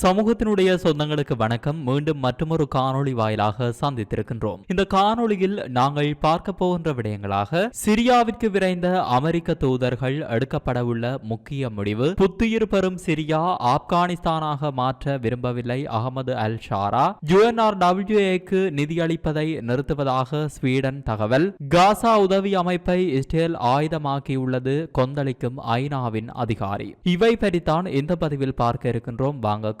சமூகத்தினுடைய சொந்தங்களுக்கு வணக்கம். மீண்டும் மற்றொரு காணொளி வாயிலாக சந்தித்திருக்கின்றோம். இந்த காணொளியில் நாங்கள் பார்க்க போகின்ற விடயங்களாக சிரியாவிற்கு விரைந்த அமெரிக்க தூதர்கள் எடுக்கப்படவுள்ள முக்கிய முடிவு. புத்துயிர் பெறும் சிரியா ஆப்கானிஸ்தானாக மாற்ற விரும்பவில்லை அகமது அல் ஷாரா. யுஎன்ஆர்டபிள்யூஏக்கு நிதியளிப்பதை நிறுத்துவதாக ஸ்வீடன் தகவல். காசா உதவி அமைப்பை இஸ்ரேல் ஆயுதமாக்கியுள்ளது கொந்தளிக்கும் ஐநாவின் அதிகாரி. இவை பற்றித்தான் இந்த பதிவில் பார்க்க இருக்கின்றோம். வாங்க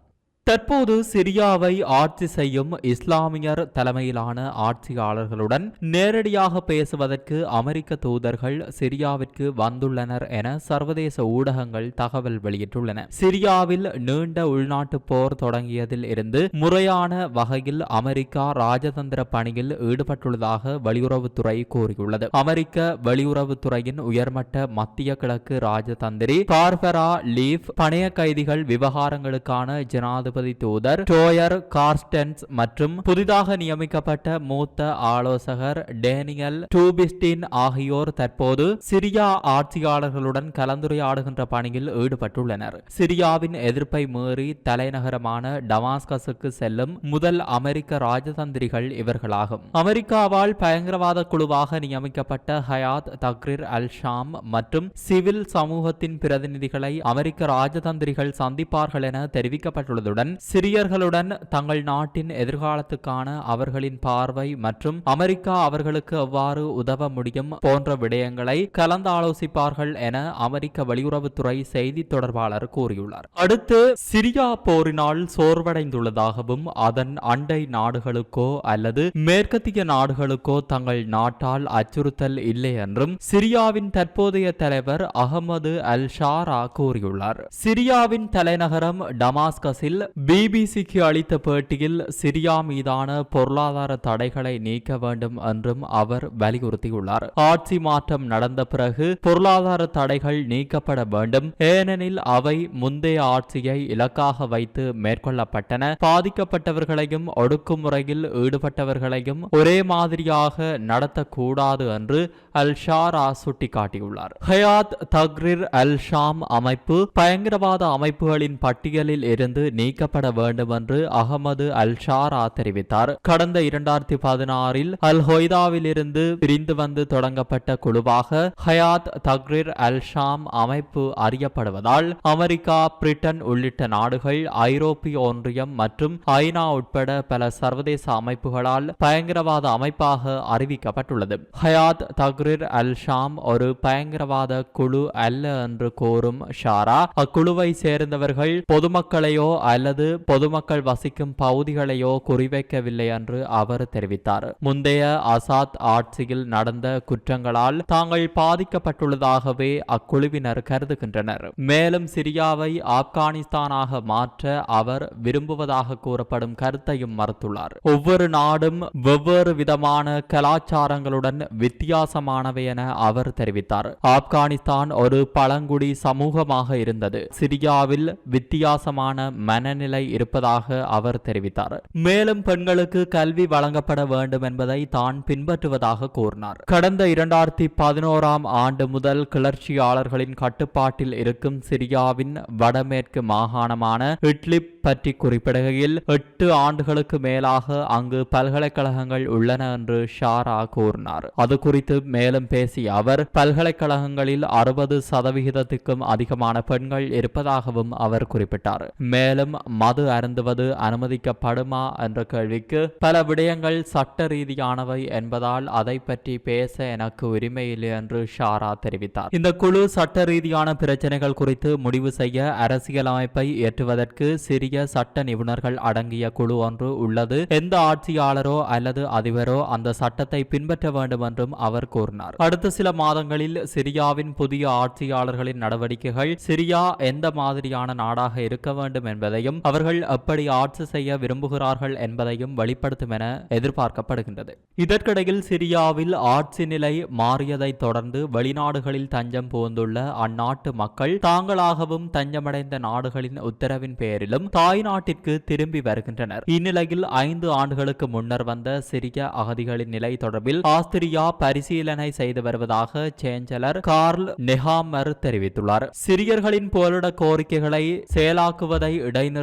தற்போது சிரியாவை ஆட்சி செய்யும் இஸ்லாமியர் தலைமையிலான ஆட்சியாளர்களுடன் நேரடியாக பேசுவதற்கு அமெரிக்க தூதர்கள் சிரியாவிற்கு வந்துள்ளனர் என சர்வதேச ஊடகங்கள் தகவல் வெளியிட்டுள்ளன. சிரியாவில் நீண்ட உள்நாட்டு போர் தொடங்கியதில் இருந்து முறையான வகையில் அமெரிக்கா ராஜதந்திர பணியில் ஈடுபட்டுள்ளதாக வெளியுறவுத்துறை கூறியுள்ளது. அமெரிக்க வெளியுறவுத்துறையின் உயர்மட்ட மத்திய கிழக்கு ராஜதந்திரி பார்பரா லீஃப் பணைய கைதிகள் விவகாரங்களுக்கான ஜனாதிபதி ஜனாதிபதி தூதர் டோயர் கார்ஸ்டன்ஸ் மற்றும் புதிதாக நியமிக்கப்பட்ட மூத்த ஆலோசகர் டேனியல் டூபிஸ்டின் ஆகியோர் தற்போது சிரியா ஆட்சியாளர்களுடன் கலந்துரையாடுகின்ற பணியில் ஈடுபட்டுள்ளனர். சிரியாவின் எதிர்ப்பை மீறி தலைநகரமான டமாஸ்கஸுக்கு செல்லும் முதல் அமெரிக்க ராஜதந்திரிகள் இவர்களாகும். அமெரிக்காவால் பயங்கரவாத குழுவாக நியமிக்கப்பட்ட ஹயாத் தக்ரிர் அல் ஷாம் மற்றும் சிவில் சமூகத்தின் பிரதிநிதிகளை அமெரிக்க ராஜதந்திரிகள் சந்திப்பார்கள் என தெரிவிக்கப்பட்டுள்ளதுடன் சிரியர்களுடன் தங்கள் நாட்டின் எதிர்காலத்துக்கான அவர்களின் பார்வை மற்றும் அமெரிக்கா அவர்களுக்கு எவ்வாறு உதவ முடியும் போன்ற விடயங்களை கலந்து ஆலோசிப்பார்கள் என அமெரிக்க வெளியுறவுத்துறை செய்தி தொடர்பாளர் கூறியுள்ளார். அடுத்து சிரியா போரினால் சோர்வடைந்துள்ளதாகவும் அதன் அண்டை நாடுகளுக்கோ அல்லது மேற்கத்திய நாடுகளுக்கோ தங்கள் நாட்டால் அச்சுறுத்தல் இல்லை என்றும் சிரியாவின் தற்போதைய தலைவர் அகமது அல் ஷாரா கூறியுள்ளார். சிரியாவின் தலைநகரம் டமாஸ்கஸில் பிபிசிக்கு அளித்த பேட்டியில் சிரியா மீதான பொருளாதார தடைகளை நீக்க வேண்டும் என்றும் அவர் வலியுறுத்தியுள்ளார். ஆட்சி மாற்றம் நடந்த பிறகு பொருளாதார தடைகள் நீக்கப்பட வேண்டும். ஏனெனில் அவை முந்தைய ஆட்சியை இலக்காக வைத்து மேற்கொள்ளப்பட்டன. பாதிக்கப்பட்டவர்களையும் ஒடுக்குமுறையில் ஈடுபட்டவர்களையும் ஒரே மாதிரியாக நடத்தக்கூடாது என்று அல் ஷாரா சுட்டிக்காட்டியுள்ளார். ஹயாத் தக்ரிர் அல் ஷாம் அமைப்பு பயங்கரவாத அமைப்புகளின் பட்டியலில் இருந்து நீக்க நீக்கப்பட வேண்டும் என்று அகமது அல் ஷாரா தெரிவித்தார். கடந்த இரண்டாயிரத்தி பதினாறில் அல் ஹொய்தாவில் இருந்து பிரிந்து வந்து தொடங்கப்பட்ட குழுவாக ஹயாத் தக்ரீர் அல் ஷாம் அமைப்பு அறியப்படுவதால் அமெரிக்கா பிரிட்டன் உள்ளிட்ட நாடுகள் ஐரோப்பிய ஒன்றியம் மற்றும் ஐநா உட்பட பல சர்வதேச அமைப்புகளால் பயங்கரவாத அமைப்பாக அறிவிக்கப்பட்டுள்ளது. ஹயாத் தக்ரீர் அல் ஷாம் ஒரு பயங்கரவாத குழு அல்ல என்று கூறும் ஷாரா அக்குழுவை சேர்ந்தவர்கள் பொதுமக்களையோ அல்லது பொதுமக்கள் வசிக்கும் பகுதிகளையோ குறிவைக்கவில்லை என்று அவர் தெரிவித்தார். முந்தைய அசாத் ஆட்சியில் நடந்த குற்றங்களால் தாங்கள் பாதிக்கப்பட்டுள்ளதாகவே அக்குழுவினர் கருதுகின்றனர். மேலும் சிரியாவை ஆப்கானிஸ்தானாக மாற்ற அவர் விரும்புவதாக கூறப்படும் கருத்தையும் மறுத்துள்ளார். ஒவ்வொரு நாடும் வெவ்வேறு விதமான கலாச்சாரங்களுடன் வித்தியாசமானவை என அவர் தெரிவித்தார். ஆப்கானிஸ்தான் ஒரு பழங்குடி சமூகமாக இருந்தது. சிரியாவில் வித்தியாசமான மனநிலை இருப்பதாக அவர் தெரிவித்தார். மேலும் பெண்களுக்கு கல்வி வழங்கப்பட வேண்டும் என்பதை தான் பின்பற்றுவதாக கூறினார். கடந்த இரண்டாயிரத்தி பதினோராம் ஆண்டு முதல் கிளர்ச்சியாளர்களின் கட்டுப்பாட்டில் இருக்கும் சிரியாவின் வடமேற்கு மாகாணமான இட்லிப் பற்றி குறிப்பிடுகையில் எட்டு ஆண்டுகளுக்கு மேலாக அங்கு பல்கலைக்கழகங்கள் உள்ளன என்று ஷாரா கூறினார். அது குறித்து மேலும் பேசிய அவர் பல்கலைக்கழகங்களில் அறுபது சதவிகிதத்துக்கும் அதிகமான பெண்கள் இருப்பதாகவும் அவர் குறிப்பிட்டார். மேலும் மது அருந்துவது அனுமதிக்கப்படுமா என்ற கேள்விக்கு பல விடயங்கள் சட்ட ரீதியானவை என்பதால் அதை பற்றி பேச எனக்கு உரிமை இல்லை என்று ஷாரா தெரிவித்தார். இந்த குழு சட்ட ரீதியான பிரச்சனைகள் குறித்து முடிவு செய்ய அரசியலமைப்பை ஏற்றுவதற்கு சிறிய சட்ட நிபுணர்கள் அடங்கிய குழு ஒன்று உள்ளது. எந்த ஆட்சியாளரோ அல்லது அதிபரோ அந்த சட்டத்தை பின்பற்ற வேண்டும் என்றும் அவர் கூறினார். அடுத்த சில மாதங்களில் சிரியாவின் புதிய ஆட்சியாளர்களின் நடவடிக்கைகள் சிரியா எந்த மாதிரியான நாடாக இருக்க வேண்டும் என்பதையும் அவர்கள் எப்படி ஆட்சி செய்ய விரும்புகிறார்கள் என்பதையும் வெளிப்படுத்தும் என எதிர்பார்க்கப்படுகின்றது. இதற்கிடையில் சிரியாவில் ஆட்சி நிலை மாறியதைத் தொடர்ந்து வெளிநாடுகளில் தஞ்சம் புகுந்துள்ள அந்நாட்டு மக்கள் தாங்களாகவும் தஞ்சமடைந்த நாடுகளின் உத்தரவின் பேரிலும் தாய் நாட்டிற்கு திரும்பி வருகின்றனர். இந்நிலையில் ஐந்து ஆண்டுகளுக்கு முன்னர் வந்த சிரிய அகதிகளின் நிலை தொடர்பில் ஆஸ்திரியா பரிசீலனை செய்து வருவதாக சேஞ்சலர் கார்ல் நெஹாமர் தெரிவித்துள்ளார். சிரியர்களின் போரிட கோரிக்கைகளை செயலாக்குவதை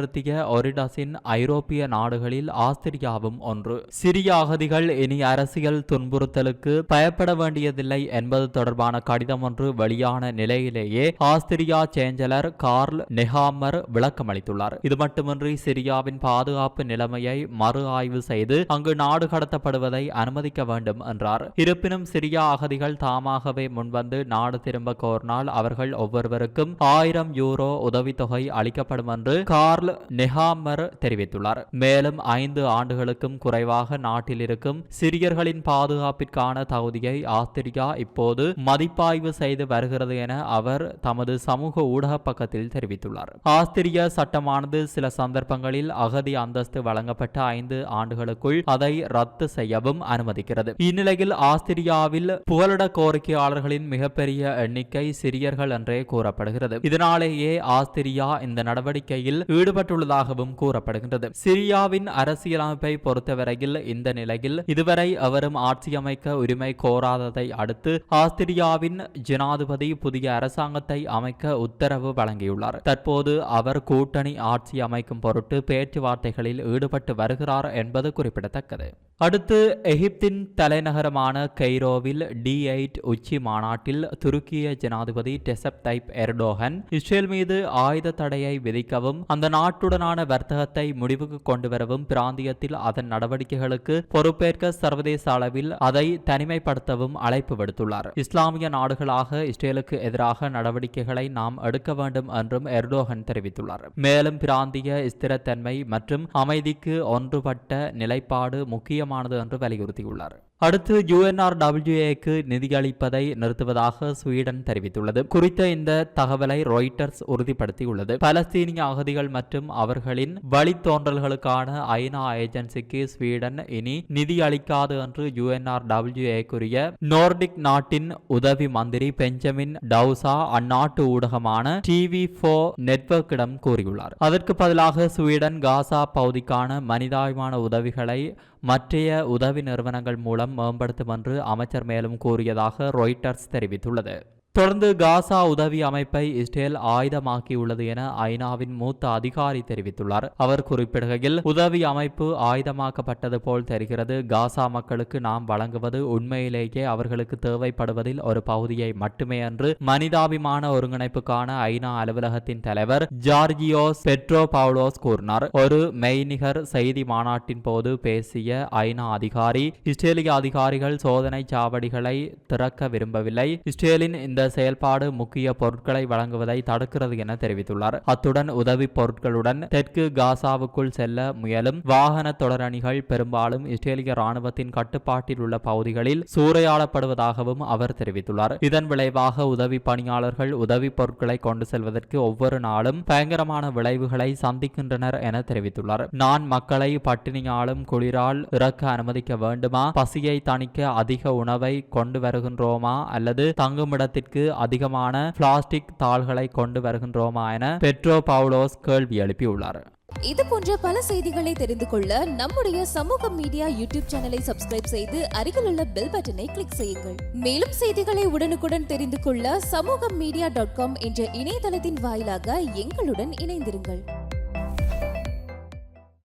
ஏற்படுத்திய ஒரிடஸின் ஐரோப்பிய நாடுகளில் ஆஸ்திரியாவும் ஒன்று. சிரிய அகதிகள் இனி அரசியல் துன்புறுத்தலுக்கு பயப்பட வேண்டியதில்லை என்பது தொடர்பான கடிதம் ஒன்று வெளியான நிலையிலேயே ஆஸ்திரியா சேஞ்சலர் கார்ல் நெஹாமர் விளக்கமளித்துள்ளார். இது மட்டுமின்றி சிரியாவின் பாதுகாப்பு நிலைமையை மறு ஆய்வு செய்து அங்கு நாடு கடத்தப்படுவதை அனுமதிக்க வேண்டும் என்றார். இருப்பினும் சிரியா அகதிகள் தாமாகவே முன்வந்து நாடு திரும்ப கோரினால் அவர்கள் ஒவ்வொருவருக்கும் ஆயிரம் யூரோ உதவித்தொகை அளிக்கப்படும் என்று கார்ல் நெஹாமர் தெரிவித்துள்ளார். மேலும் ஐந்து ஆண்டுகளுக்கும் குறைவாக நாட்டில் இருக்கும் சிரியர்களின் பாதுகாப்பிற்கான தகுதியை ஆஸ்திரியா இப்போது மதிப்பாய்வு செய்து வருகிறது என அவர் தமது சமூக ஊடக பக்கத்தில் தெரிவித்துள்ளார். ஆஸ்திரிய சட்டமானது சில சந்தர்ப்பங்களில் அகதி அந்தஸ்து வழங்கப்பட்ட ஐந்து ஆண்டுகளுக்குள் அதை ரத்து செய்யவும் அனுமதிக்கிறது. இந்நிலையில் ஆஸ்திரியாவில் புகலிட கோரிக்கையாளர்களின் மிகப்பெரிய எண்ணிக்கை சிரியர்கள் என்றே கூறப்படுகிறது. இதனாலேயே ஆஸ்திரியா இந்த நடவடிக்கையில் ஈடுபட்டுள்ளதாகவும் கூறப்படுகின்றது. சிரியாவின் அரசியலமைப்பை பொறுத்தவரையில் இந்த நிலையில் இதுவரை அவரும் ஆட்சியமைக்க உரிமை கோராததை அடுத்து ஆஸ்திரியாவின் ஜனாதிபதி புதிய அரசாங்கத்தை அமைக்க உத்தரவு வழங்கியுள்ளார். தற்போது அவர் கூட்டணி ஆட்சி அமைக்கும் பொருட்டு பேச்சுவார்த்தைகளில் ஈடுபட்டு வருகிறார் என்பது குறிப்பிடத்தக்கது. அடுத்து எகிப்தின் தலைநகரமான கெய்ரோவில் டி எயிட் உச்சி மாநாட்டில் துருக்கிய ஜனாதிபதி டெசப் தைப் எர்டோகன் இஸ்ரேல் மீது ஆயுத தடையை விதிக்கவும் அந்த நாட்டுடனான வர்த்தகத்தை முடிவுக்கு கொண்டு வரவும் பிராந்தியத்தில் அதன் நடவடிக்கைகளுக்கு பொறுப்பேற்க சர்வதேச அளவில் அதை தனிமைப்படுத்தவும் அழைப்பு விடுத்துள்ளார். இஸ்லாமிய நாடுகளாக இஸ்ரேலுக்கு எதிராக நடவடிக்கைகளை நாம் எடுக்க வேண்டும் என்றும் எர்டோகன் தெரிவித்துள்ளார். மேலும் பிராந்திய ஸ்திரத்தன்மை மற்றும் அமைதிக்கு ஒன்றுபட்ட நிலைப்பாடு முக்கியமானது என்று வலியுறுத்தியுள்ளார். அடுத்து யுஎன்ஆர்டபிள்யூஏக்கு நிதியளிப்பதை நிறுத்துவதாக ஸ்வீடன் தெரிவித்துள்ளது. குறித்த இந்த தகவலை ராய்ட்டர்ஸ் உறுதிப்படுத்தியுள்ளது. பலஸ்தீனிய அகதிகள் மற்றும் அவர்களின் வழித்தோன்றல்களுக்கான ஐநா ஏஜென்சிக்கு ஸ்வீடன் இனி நிதி அளிக்காது என்று யுஎன்ஆர்டபிள்யூஏக்குரிய நோர்டிக் நாட்டின் உதவி மந்திரி பெஞ்சமின் டவுசா அந்நாட்டு ஊடகமான டிவி ஃபோ நெட்வொர்க்கிடம் கூறியுள்ளார். அதற்கு பதிலாக ஸ்வீடன் காசா பகுதிக்கான மனிதாபிமான உதவிகளை மற்றைய உதவி நிறுவனங்கள் மூலம் மேம்படுத்தும் என்று அமைச்சர் மேலும் கூறியதாக ரொய்ட்டர்ஸ் தெரிவித்துள்ளது. தொடர்ந்து காசா உதவி அமைப்பை இஸ்ரேல் ஆயுதமாக்கியுள்ளது என ஐநாவின் மூத்த அதிகாரி தெரிவித்துள்ளார். அவர் குறிப்பிடுகையில் உதவி அமைப்பு ஆயுதமாக்கப்பட்டது போல் தெரிகிறது. காசா மக்களுக்கு நாம் வழங்குவது உண்மையிலேயே அவர்களுக்கு தேவைப்படுவதில் ஒரு பகுதியை மட்டுமே என்று மனிதாபிமான ஒருங்கிணைப்புக்கான ஐநா அலுவலகத்தின் தலைவர் ஜார்ஜியோஸ் பெட்ரோ பவுலோஸ் கூறினார். ஒரு மெய்நிகர் செய்தி மாநாட்டின் போது பேசிய ஐநா அதிகாரி இஸ்ரேலிய அதிகாரிகள் சோதனை சாவடிகளை திறக்க விரும்பவில்லை. இஸ்ரேலின் இந்த செயல்பாடு முக்கிய பொருட்களை வழங்குவதை தடுக்கிறது என தெரிவித்துள்ளார். அத்துடன் உதவி பொருட்களுடன் தெற்கு காசாவுக்குள் செல்ல முயலும் வாகன தொடரணிகள் பெரும்பாலும் இஸ்ரேலிய ராணுவத்தின் கட்டுப்பாட்டில் உள்ள பகுதிகளில் சூறையாடப்படுவதாகவும் அவர் தெரிவித்துள்ளார். இதன் விளைவாக உதவி பணியாளர்கள் உதவி பொருட்களை கொண்டு செல்வதற்கு ஒவ்வொரு நாளும் பயங்கரமான விளைவுகளை சந்திக்கின்றனர் என தெரிவித்துள்ளார். நான் மக்களை பட்டினியாலும் குளிரால் இறக்க அனுமதிக்க வேண்டுமா? பசியை தணிக்க அதிக உணவை கொண்டு வருகின்றோமா? அல்லது தங்குமிடத்திற்கு அதிகமான பிளாஸ்டிக் தாள்களை கொண்டு வருகின்றோமா என பெட்ரோ பவுலோஸ் கேள்வி எழுப்பியுள்ளார். இது போன்ற பல செய்திகளை தெரிந்து கொள்ள நம்முடைய சமூக மீடியா யூடியூப் சேனலை சப்ஸ்கிரைப் செய்து அருகிலுள்ள பெல் பட்டனை கிளிக் செய்யுங்கள். மேலும் செய்திகளை உடனுக்குடன் தெரிந்து கொள்ள சமூக மீடியா டாட் காம் என்ற இணையதளத்தின் வாயிலாக எங்களுடன் இணைந்திருங்கள்.